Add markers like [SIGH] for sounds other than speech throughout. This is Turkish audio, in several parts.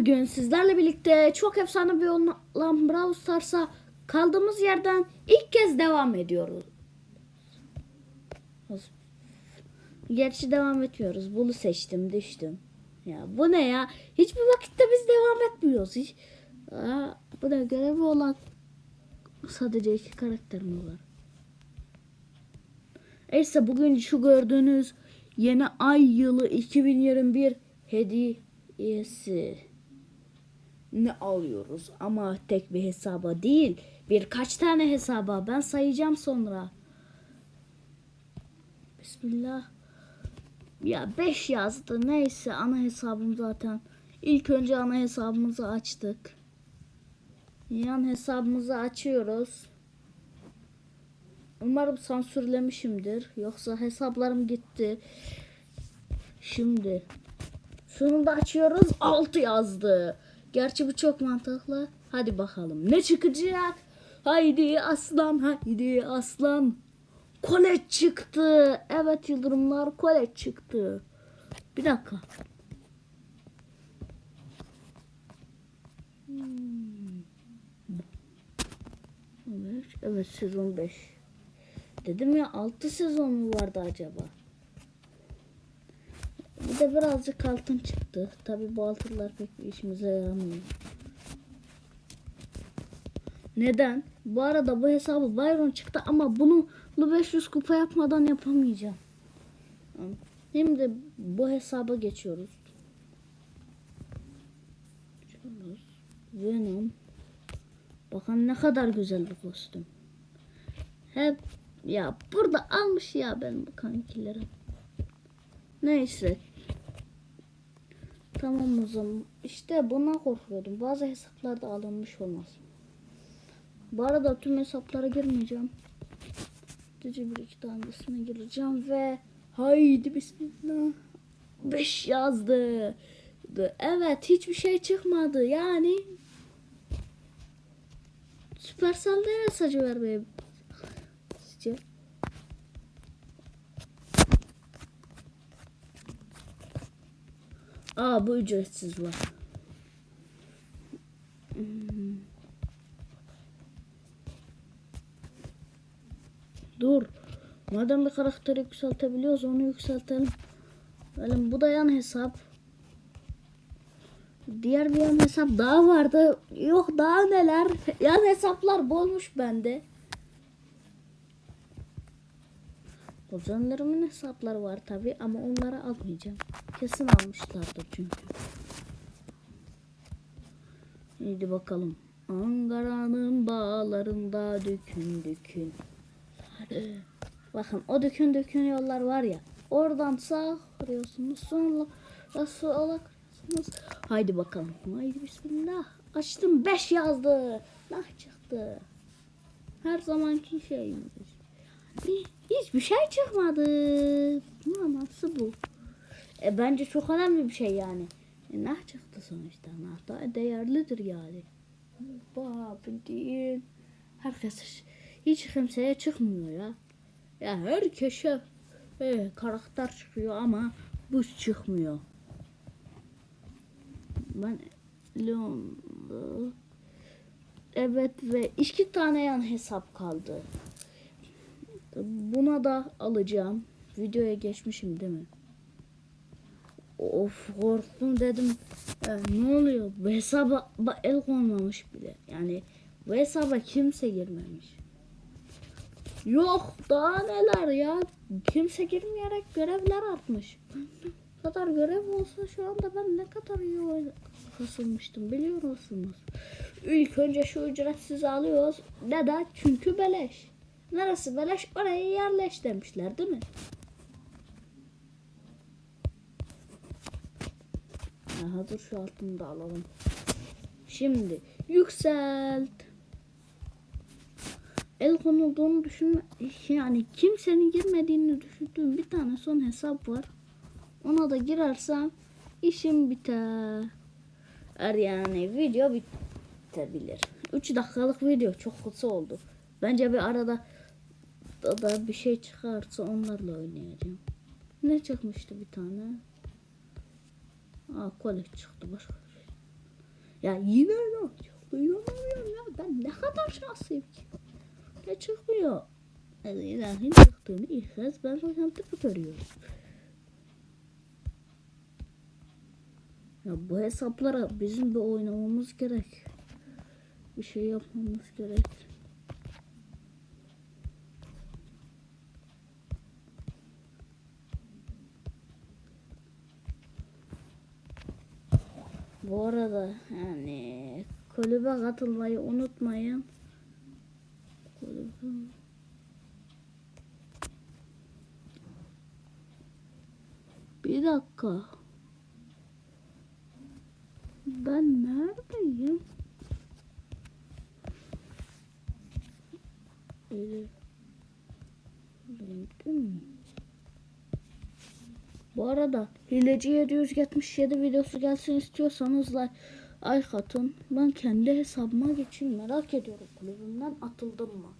Bugün sizlerle birlikte çok efsane bir olan Brawl Stars'a kaldığımız yerden ilk kez devam ediyoruz. Gerçi devam etmiyoruz. Bunu seçtim, düştüm. Ya bu ne ya? Hiçbir vakitte biz devam etmiyoruz. Hiç. Aa, bu da görevi olan sadece iki karakter mi var? Neyse bugün şu gördüğünüz yeni ay yılı 2021 hediyesi ne alıyoruz ama tek bir hesaba değil birkaç tane hesaba ben sayacağım sonra. Bismillah. Ya 5 yazdı neyse ana hesabım zaten. İlk önce ana hesabımızı açtık. Yan hesabımızı açıyoruz. Umarım sansürlemişimdir. Yoksa hesaplarım gitti. Şimdi şunu da açıyoruz. 6 yazdı. Gerçi bu çok mantıklı. Hadi bakalım. Ne çıkacak? Haydi aslan, haydi aslan. Kolet çıktı. Evet yıldırımlar kolet çıktı. Bir dakika. Hmm. Evet, evet sezon 5. Dedim ya 6 sezon mu vardı acaba? Bir de birazcık altın çıktı. Tabi bu altınlar pek bir işimize yaramıyor. Neden? Bu arada bu hesabı Byron çıktı ama bunu 500 kupa yapmadan yapamayacağım. Şimdi bu hesaba geçiyoruz. Venom. Bakın ne kadar güzel bir kostüm. Hep ya burada almış ya ben bu kankilerim. Neyse. Tamam o zaman. İşte buna korkuyordum. Bazı hesaplarda alınmış olmaz. Bu arada tüm hesaplara girmeyeceğim. Sadece bir iki tanesine gireceğim ve haydi bismillah. 5 yazdı. Evet hiçbir şey çıkmadı. Yani Supercell'de mesajı vermeye sizce? Aa bu ücretsiz var. Dur. Madem bir karakteri yükseltebiliyoruz onu yükseltelim. Böyle bu da yan hesap. Diğer bir yan hesap daha vardı. Yok daha neler. Yan hesaplar bolmuş bende. Kuzenlerimin hesapları var tabi ama onları almayacağım. Kesin almışlardır çünkü. Haydi bakalım. Ankara'nın bağlarında dükün. Hadi. Bakın o dükün dükün yollar var ya. Oradan sağ kırıyorsunuz. Sonra sola kırıyorsunuz. Haydi bakalım. Haydi bismillah. Açtım 5 yazdı. Nah çıktı. Her zamanki şeyimiz. Hiçbir şey çıkmadı. Nasıl bu? E, bence çok önemli bir şey yani. E, nah çıktı sonuçta. Nah da değerlidir yani. Bak bildiğin. Herkes hiç kimseye çıkmıyor ya. Ya herkese e, karakter çıkıyor ama bu çıkmıyor. Ben Leon Evet ve iki tane yan hesap kaldı. Buna da alacağım. Videoya geçmişim değil mi? Of korktum dedim. Ya, ne oluyor? Bu hesaba el konmamış bile. Yani bu hesaba kimse girmemiş. Yok daha neler ya. Kimse girmeyerek görevler artmış. Bu kadar görev olsa şu anda ben ne kadar iyi kasılmıştım biliyor musunuz? İlk önce şu ücretsiz alıyoruz. Neden? Çünkü beleş. Neresi beleş oraya yerleş demişler değil mi? Aha dur şu altını da alalım. Şimdi yükselt. El konulduğunu düşün yani kimsenin girmediğini düşündüğüm bir tane son hesap var. Ona da girersem işim biter. Er yani video bitebilir. 3 dakikalık video çok kısa oldu. Bence bir arada da, da bir şey çıkarsa onlarla oynayacağım. Ne çıkmıştı bir tane? Aa kolet çıktı başka bir şey. Ya yine ne çıktı? İnanamıyorum ya. Ben ne kadar şanslıyım ki. Ne çıkmıyor? Yani ilahın çıktığını ilk kez ben oynantıp görüyorum. Ya bu hesaplara bizim bir oynamamız gerek. Bir şey yapmamız gerek. Bu arada yani kulübe katılmayı unutmayın. Kulübe... Bir dakika. Ben neredeyim? Öyle. Değil mi? Bu arada Hileci 777 videosu gelsin istiyorsanız like, atın. Ben kendi hesabıma geçeyim merak ediyorum kulübümden atıldım mı?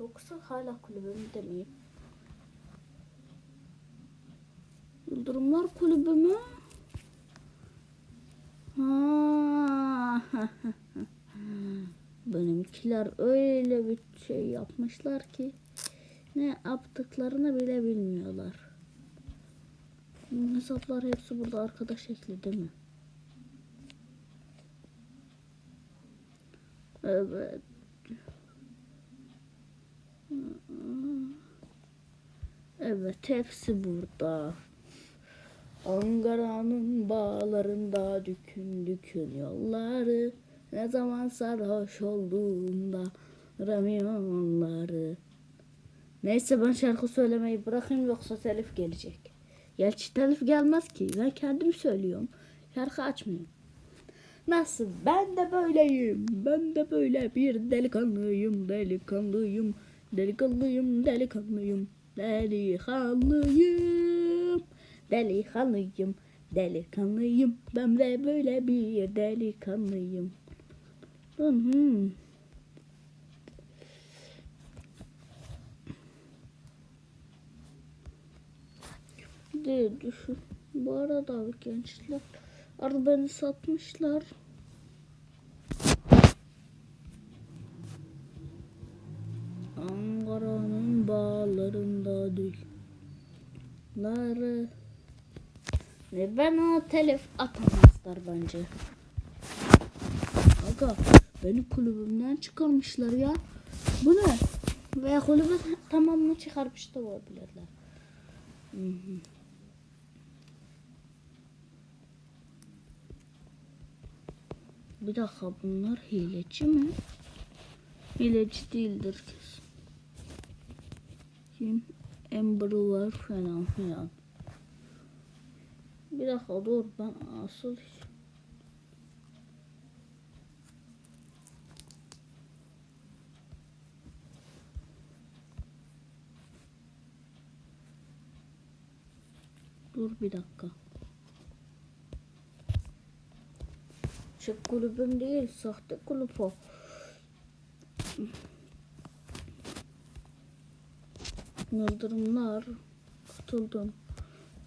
Yoksa hala kulübümde miyim? Yıldırımlar kulübü mü? [LAUGHS] Benimkiler öyle bir şey yapmışlar ki ne yaptıklarını bile bilmiyorlar. Hesaplar hepsi burada arkadaş ekli değil mi? Evet. Evet hepsi burada. Ankara'nın bağlarında dükün dükün yolları Ne zaman sarhoş olduğunda ramyonları Neyse ben şarkı söylemeyi bırakayım yoksa telif gelecek. Gerçi telif gelmez ki ben kendim söylüyorum. Şarkı açmıyorum. Nasıl? Ben de böyleyim. Ben de böyle bir delikanlıyım, delikanlıyım, delikanlıyım, delikanlıyım, delikanlıyım, delikanlıyım, delikanlıyım. Ben de böyle bir delikanlıyım. Hı hı. Diye düşün. Bu arada gençler arada beni satmışlar. Ankara'nın bağlarında. Ları. Ve ben ona telef atamazlar bence. Aga beni kulübümden çıkarmışlar ya. Bu ne? Veya kulübü tamamını çıkarmış da olabilirler. Hı hı. Bir dakika bunlar hileci mi? Hileci değildir kesin. Kim? Ember var falan filan. Bir dakika dur ben asıl Dur bir dakika. Çık kulübüm değil, sahte kulüp o. Yıldırımlar katıldım.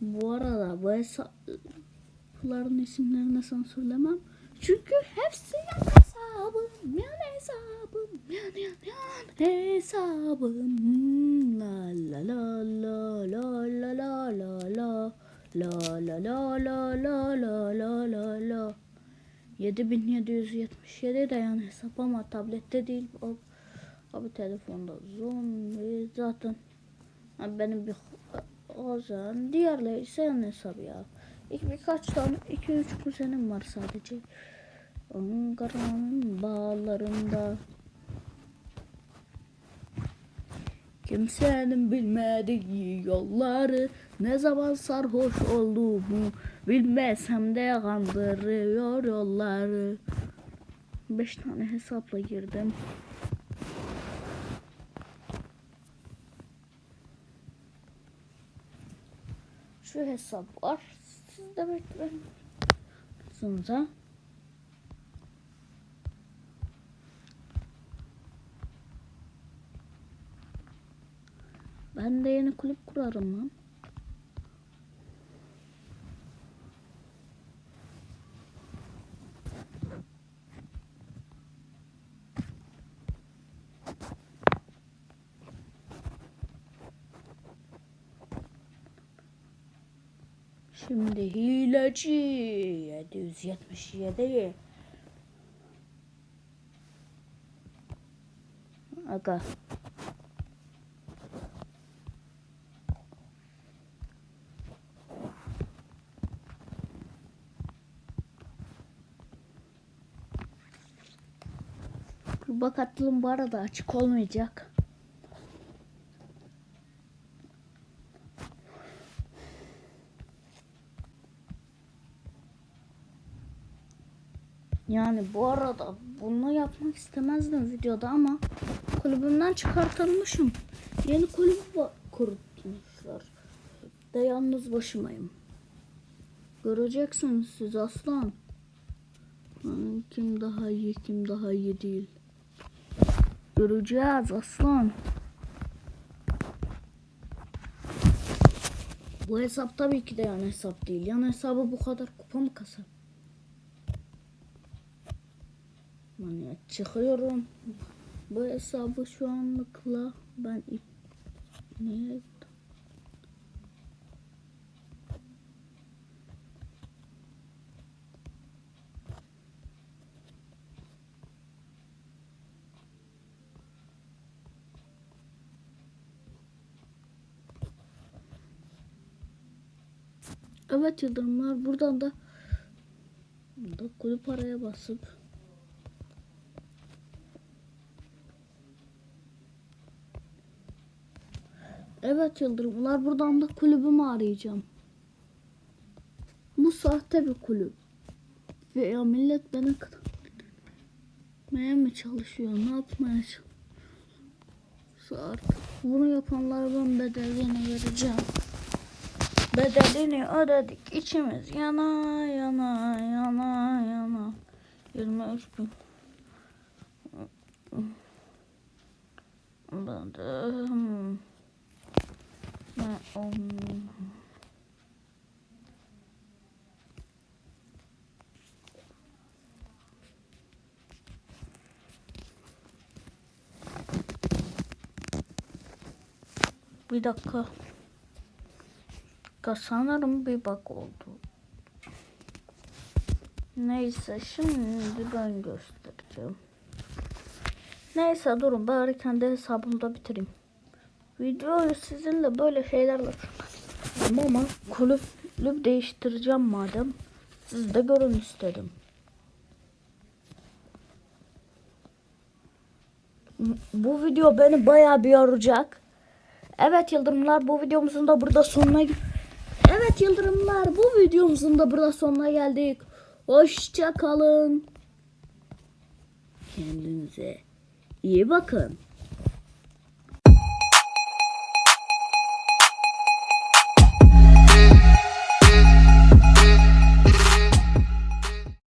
Bu arada bu hesapların isimlerini sana söylemem. Çünkü hepsi yan hesabım, yan hesabım, yan yan yan hesabım. 7777 de yani hesap ama tablette değil. Abi, telefonda zoom zaten abi benim bir o zaman diğerleri ise yan hesap ya. İlk birkaç tane iki üç kuzenim var sadece. Ankara'nın bağlarında Kimsenin bilmediği yolları ne zaman sarhoş olduğumu bilmesem de kandırıyor yolları. Beş tane hesapla girdim. Şu hesap var. Siz de bekleyin. Sonra Ben de yeni kulüp kurarım lan. Şimdi hileci 777. Aga. Kurba katılım bu arada açık olmayacak. Yani bu arada bunu yapmak istemezdim videoda ama kulübümden çıkartılmışım. Yeni kulübü ba- kurmuşlar. De yalnız başımayım. Göreceksiniz siz aslan. Kim daha iyi kim daha iyi değil. Göreceğiz aslan. Bu hesap tabii ki de yan hesap değil. Yan hesabı bu kadar kupa mı kasar? Yani çıkıyorum. Bu hesabı şu anlıkla ben. Niye? Evet yıldırımlar buradan da da kulüp araya basıp Evet Yıldırımlar buradan da kulübümü arayacağım. Bu sahte bir kulüp. Ve ya millet beni kırmaya mı çalışıyor? Ne yapmaya çalışıyor? Artık bunu yapanlara ben bedelini vereceğim. Bedelini ödedik. İçimiz yana yana yana yana. 23 bin. Ben de... hmm. Ha, um, Bir dakika. Dakika, Sanırım bir bak oldu. Neyse şimdi ben göstereceğim. Neyse durun bari kendi hesabımda bitireyim. Videoyu sizinle böyle şeylerle ama kulüp kulüp değiştireceğim madem. Siz de görün istedim. Bu video beni bayağı bir yoracak. Evet Yıldırımlar bu videomuzun da burada sonuna Evet Yıldırımlar bu videomuzun da burada sonuna geldik. Hoşça kalın. Kendinize iyi bakın.